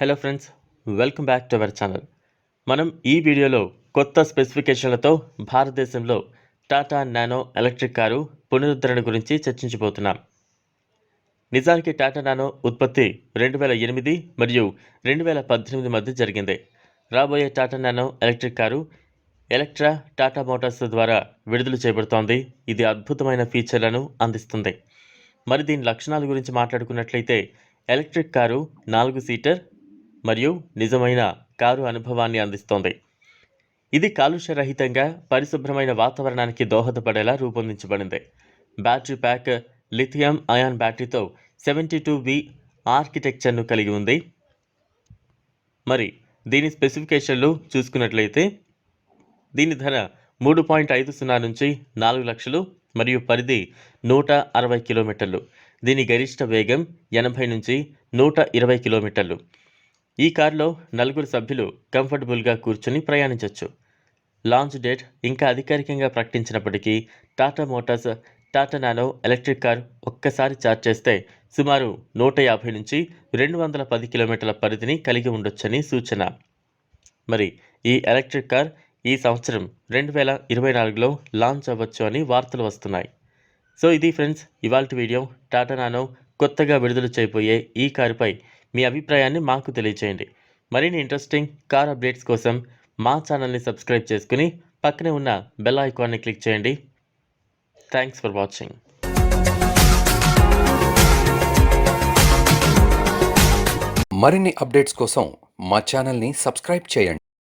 Hello friends welcome back to our channel మనం ఈ వీడియోలో కొత్త స్పెసిఫికేషన్లతో భారతదేశంలో టాటా నానో ఎలక్ట్రిక్ కారు పునరుద్ధరణ గురించి చర్చించబోతున్నాం. నిజానికి టాటా నానో ఉత్పత్తి రెండు వేల ఎనిమిది మరియు రెండు వేల పద్దెనిమిది మధ్య జరిగింది. రాబోయే Tata Nano electric car Electra Tata Motors ద్వారా విడుదల చేయబడుతోంది. ఇది అద్భుతమైన ఫీచర్లను అందిస్తుంది. మరి దీని లక్షణాల గురించి మాట్లాడుకున్నట్లయితే ఎలక్ట్రిక్ కారు నాలుగు సీటర్ మరియు నిజమైన కారు అనుభవాన్ని అందిస్తోంది. ఇది కాలుష్య రహితంగా పరిశుభ్రమైన వాతావరణానికి దోహదపడేలా రూపొందించబడింది. బ్యాటరీ ప్యాక్ లిథియం అయాన్ బ్యాటరీతో సెవెంటీ టూ బి ఆర్కిటెక్చర్ను కలిగి ఉంది. మరి దీని స్పెసిఫికేషన్లు చూసుకున్నట్లయితే దీని ధర మూడు పాయింట్ ఐదు సున్నా నుంచి నాలుగు లక్షలు మరియు పరిధి నూట అరవై కిలోమీటర్లు. దీని గరిష్ట వేగం ఎనభై నుంచి నూట ఇరవై కిలోమీటర్లు. ఈ కారులో నలుగురు సభ్యులు కంఫర్టబుల్గా కూర్చొని ప్రయాణించవచ్చు లాంచ్ డేట్ ఇంకా అధికారికంగా ప్రకటించినప్పటికీ Tata Motors Tata Nano electric car ఒక్కసారి ఛార్జ్ చేస్తే సుమారు నూట యాభై నుంచి రెండు వందల పది కిలోమీటర్ల పరిధిని కలిగి ఉండొచ్చని సూచన. మరి ఈ ఎలక్ట్రిక్ కార్ ఈ సంవత్సరం రెండు వేల ఇరవై నాలుగులో లాంచ్ అవ్వచ్చు అని వార్తలు వస్తున్నాయి. సో ఇది ఫ్రెండ్స్ ఇవాళ వీడియో. టాటా నానో కొత్తగా విడుదల చేయబోయే ఈ కారుపై మీ అభిప్రాయాన్ని మాకు తెలియచేయండి. మరిన్ని ఇంట్రెస్టింగ్ కార్ అప్డేట్స్ కోసం మా ఛానల్ని సబ్స్క్రైబ్ చేసుకుని పక్కనే ఉన్న బెల్ ఐకాన్ని క్లిక్ చేయండి. థ్యాంక్స్ ఫర్ వాచింగ్ మరిన్ని అప్డేట్స్ కోసం మా ఛానల్ని సబ్స్క్రైబ్ చేయండి.